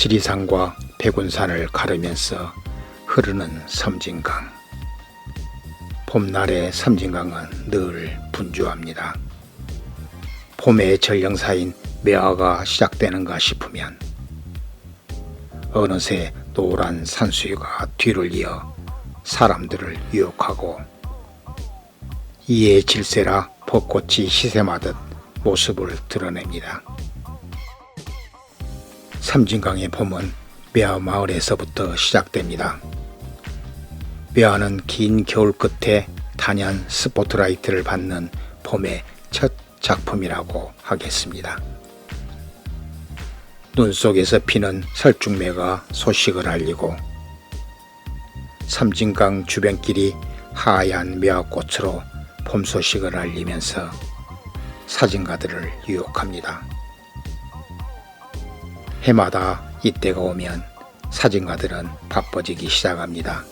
지리산과 백운산을 가르면서 흐르는 섬진강. 봄날의 섬진강은 늘 분주합니다. 봄의 전령사인 매화가 시작되는가 싶으면 어느새 노란 산수유가 뒤를 이어 사람들을 유혹하고 이에 질세라 벚꽃이 시샘하듯 모습을 드러냅니다. 삼진강의 봄은 매화 마을에서부터 시작됩니다. 매화는 긴 겨울 끝에 단연 스포트라이트를 받는 봄의 첫 작품이라고 하겠습니다. 눈 속에서 피는 설중매가 소식을 알리고 삼진강 주변길이 하얀 매화꽃으로 봄 소식을 알리면서 사진가들을 유혹합니다. 해마다 이때가 오면 사진가들은 바빠지기 시작합니다.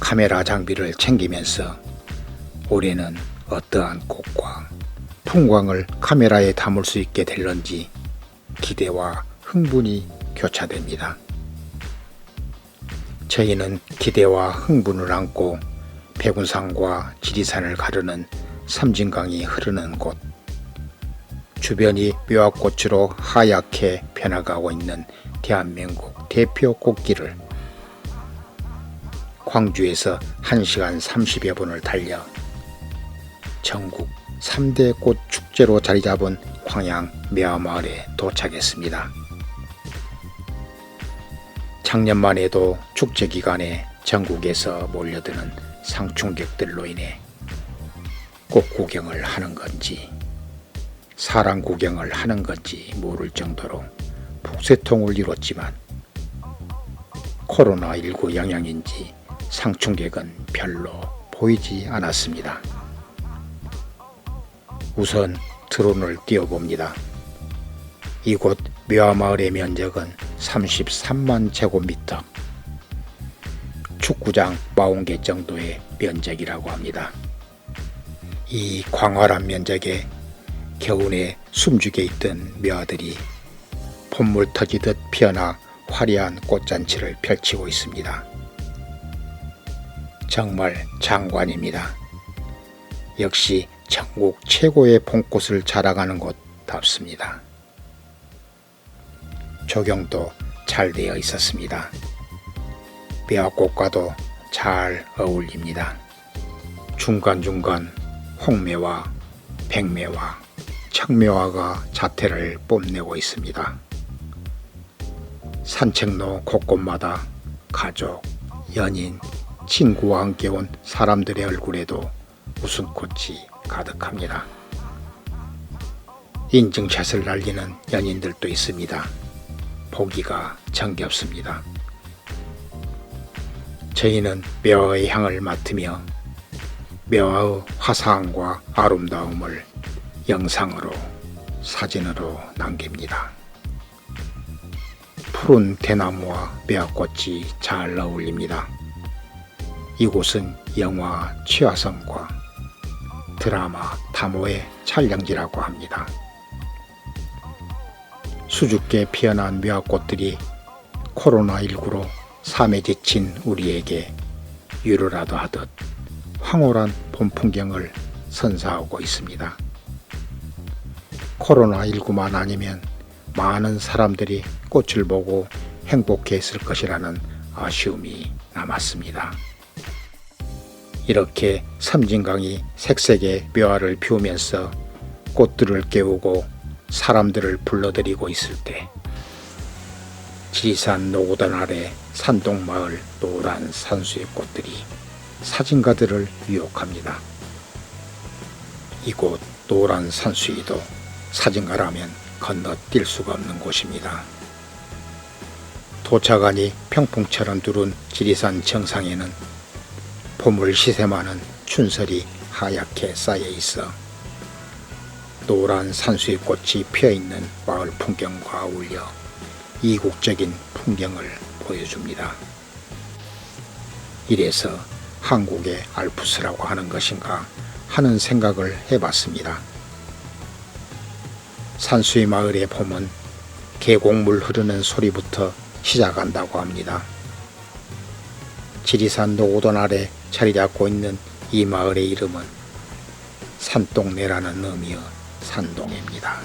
카메라 장비를 챙기면서 올해는 어떠한 꽃과 풍광을 카메라에 담을 수 있게 될런지 기대와 흥분이 교차됩니다. 저희는 기대와 흥분을 안고 백운산과 지리산을 가르는 삼진강이 흐르는 곳 주변이 묘화꽃으로 하얗게 변화가고 있는 대한민국 대표 꽃길을 광주에서 1시간 30여 분을 달려 전국 3대 꽃 축제로 자리 잡은 광양 매화마을에 도착했습니다. 작년만 해도 축제 기간에 전국에서 몰려드는 상충객들로 인해 꽃 구경을 하는 건지 사람 구경을 하는 건지 모를 정도로 북새통을 이뤘지만 코로나19 영향인지 상충객은 별로 보이지 않았습니다. 우선 드론을 띄워봅니다. 이곳 묘화마을의 면적은 33만 제곱미터, 축구장 40개 정도의 면적이라고 합니다. 이 광활한 면적에 겨우내 숨죽여 있던 묘아들이 봄물 터지듯 피어나 화려한 꽃잔치를 펼치고 있습니다. 정말 장관입니다. 역시 전국 최고의 봄꽃을 자랑하는 곳답습니다. 조경도 잘 되어 있었습니다. 묘꽃과도 잘 어울립니다. 중간중간 홍매와 백매와 청매화가 자태를 뽐내고 있습니다. 산책로 곳곳마다 가족, 연인, 친구와 함께 온 사람들의 얼굴에도 웃음꽃이 가득합니다. 인증샷을 날리는 연인들도 있습니다. 보기가 정겹습니다. 저희는 묘의 향을 맡으며 묘의 화사함과 아름다움을 영상으로 사진으로 남깁니다. 푸른 대나무와 묘꽃이 잘 어울립니다. 이곳은 영화 취화성과 드라마 다모의 촬영지라고 합니다. 수줍게 피어난 묘꽃들이 코로나19로 삶에 지친 우리에게 위로라도 하듯 황홀한 봄 풍경을 선사하고 있습니다. 코로나19만 아니면 많은 사람들이 꽃을 보고 행복했을 것이라는 아쉬움이 남았습니다. 이렇게 삼진강이 색색의 묘화를 피우면서 꽃들을 깨우고 사람들을 불러들이고 있을 때 지리산 노고단 아래 산동마을 노란 산수의 꽃들이 사진가들을 유혹합니다. 이곳 노란 산수이도 사진가라면 건너뛸 수가 없는 곳입니다. 도착하니 평풍처럼 두른 지리산 정상에는 봄을 시샘하는 춘설이 하얗게 쌓여 있어 노란 산수의 꽃이 피어 있는 마을 풍경과 어울려 이국적인 풍경을 보여줍니다. 이래서 한국의 알프스라고 하는 것인가 하는 생각을 해봤습니다. 산수의 마을의 봄은 계곡물 흐르는 소리부터 시작한다고 합니다. 지리산 노고돈 아래 자리 잡고 있는 이 마을의 이름은 산동네라는 의미의 산동입니다.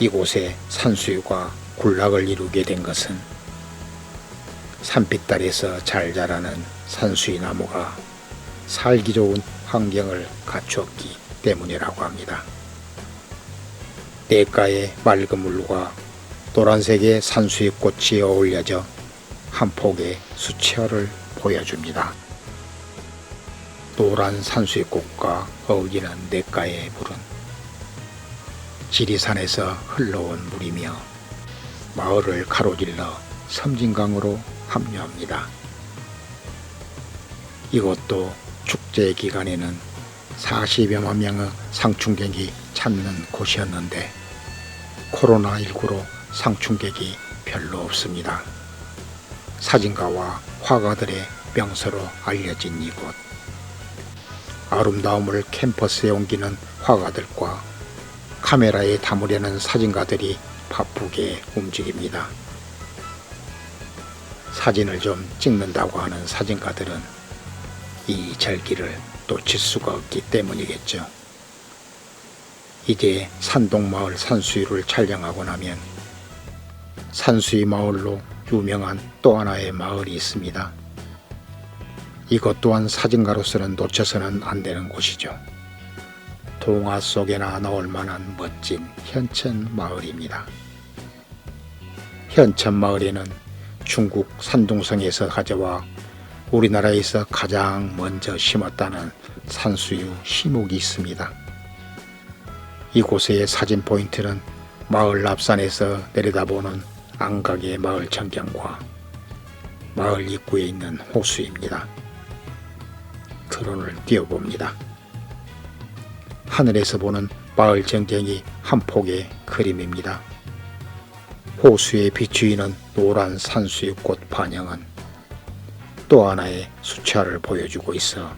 이곳에 산수유가 군락을 이루게 된 것은 산빛달에서 잘 자라는 산수유 나무가 살기 좋은 환경을 갖추었기 때문이라고 합니다. 냇가의 맑은 물과 노란색의 산수유 꽃이 어울려져 한 폭의 수채화를 보여줍니다. 노란 산수유꽃과 어울리는 냇가의 물은 지리산에서 흘러온 물이며 마을을 가로질러 섬진강으로 합류합니다. 이것도 축제 기간에는 40여만 명의 상충객이 찾는 곳이었는데 코로나19로 상충객이 별로 없습니다. 사진가와 화가들의 명소로 알려진 이곳. 아름다움을 캠퍼스에 옮기는 화가들과 카메라에 담으려는 사진가들이 바쁘게 움직입니다. 사진을 좀 찍는다고 하는 사진가들은 이 절기를 놓칠 수가 없기 때문이겠죠. 이제 산동마을 산수유를 촬영하고 나면 산수유 마을로 유명한 또 하나의 마을이 있습니다. 이것 또한 사진가로서는 놓쳐서는 안 되는 곳이죠. 동화 속에나 나올 만한 멋진 현천 마을입니다. 현천 마을에는 중국 산둥성에서 가져와 우리나라에서 가장 먼저 심었다는 산수유 시목이 있습니다. 이곳의 사진 포인트는 마을 앞산에서 내려다보는 안각의 마을 전경과 마을 입구에 있는 호수입니다. 드론을 띄워봅니다. 하늘에서 보는 마을 전경이 한 폭의 그림입니다. 호수에 비추이는 노란 산수유 꽃 반영은 또 하나의 수채화를 보여주고 있어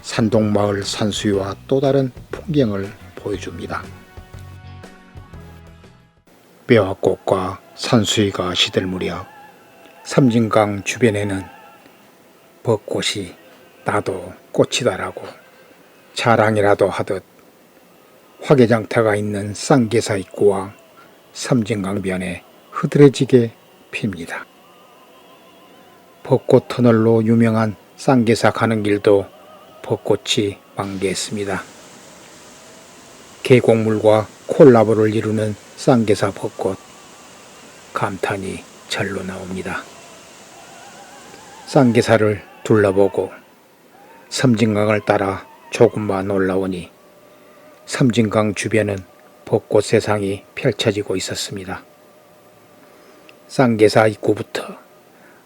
산동마을 산수유와 또 다른 풍경을 보여줍니다. 뼈화꽃과 산수유가 시들 무렵 삼진강 주변에는 벚꽃이 나도 꽃이다라고 자랑이라도 하듯 화개장터가 있는 쌍계사 입구와 삼진강변에 흐드러지게 핍니다. 벚꽃 터널로 유명한 쌍계사 가는 길도 벚꽃이 만개했습니다. 계곡물과 콜라보를 이루는 쌍계사 벚꽃 감탄이 절로 나옵니다. 쌍계사를 둘러보고 섬진강을 따라 조금만 올라오니 섬진강 주변은 벚꽃 세상이 펼쳐지고 있었습니다. 쌍계사 입구부터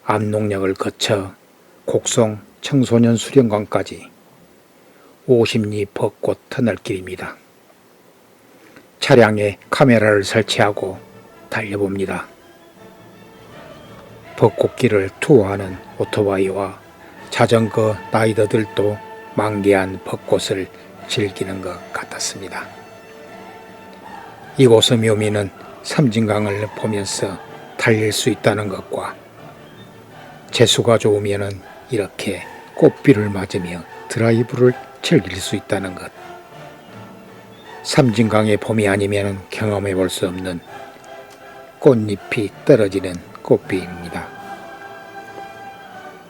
압록역을 거쳐 곡성 청소년 수련관까지 50리 벚꽃 터널길입니다. 차량에 카메라를 설치하고 달려봅니다. 벚꽃길을 투어하는 오토바이와 자전거 라이더들도 만개한 벚꽃을 즐기는 것 같았습니다. 이곳의 묘미는 삼진강을 보면서 달릴 수 있다는 것과 재수가 좋으면 이렇게 꽃비를 맞으며 드라이브를 즐길 수 있다는 것. 삼진강의 봄이 아니면 경험해 볼 수 없는 꽃잎이 떨어지는 꽃비입니다.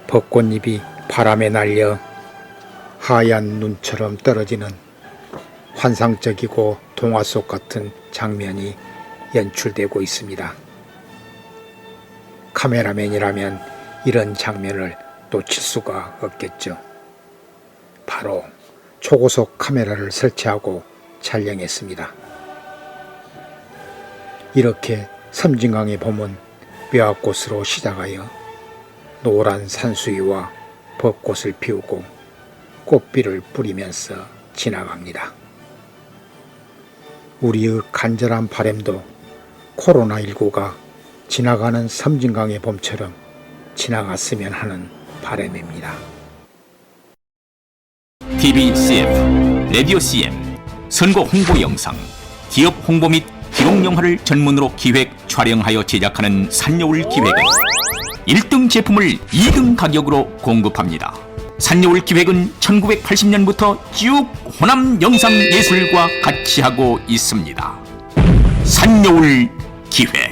벚꽃잎이 바람에 날려 하얀 눈처럼 떨어지는 환상적이고 동화 속 같은 장면이 연출되고 있습니다. 카메라맨이라면 이런 장면을 놓칠 수가 없겠죠. 바로 초고속 카메라를 설치하고 촬영했습니다. 이렇게 섬진강의 봄은 묘화꽃으로 시작하여 노란 산수유와 벚꽃을 피우고 꽃비를 뿌리면서 지나갑니다. 우리의 간절한 바램도 코로나19가 지나가는 섬진강의 봄처럼 지나갔으면 하는 바람입니다. TV CF, 라디오 CM, 선거 홍보 영상, 기업 홍보 및 기록 영화를 전문으로 기획, 촬영하여 제작하는 산여울 기획은 1등 제품을 2등 가격으로 공급합니다. 산여울 기획은 1980년부터 쭉 호남 영상 예술과 같이 하고 있습니다. 산여울 기획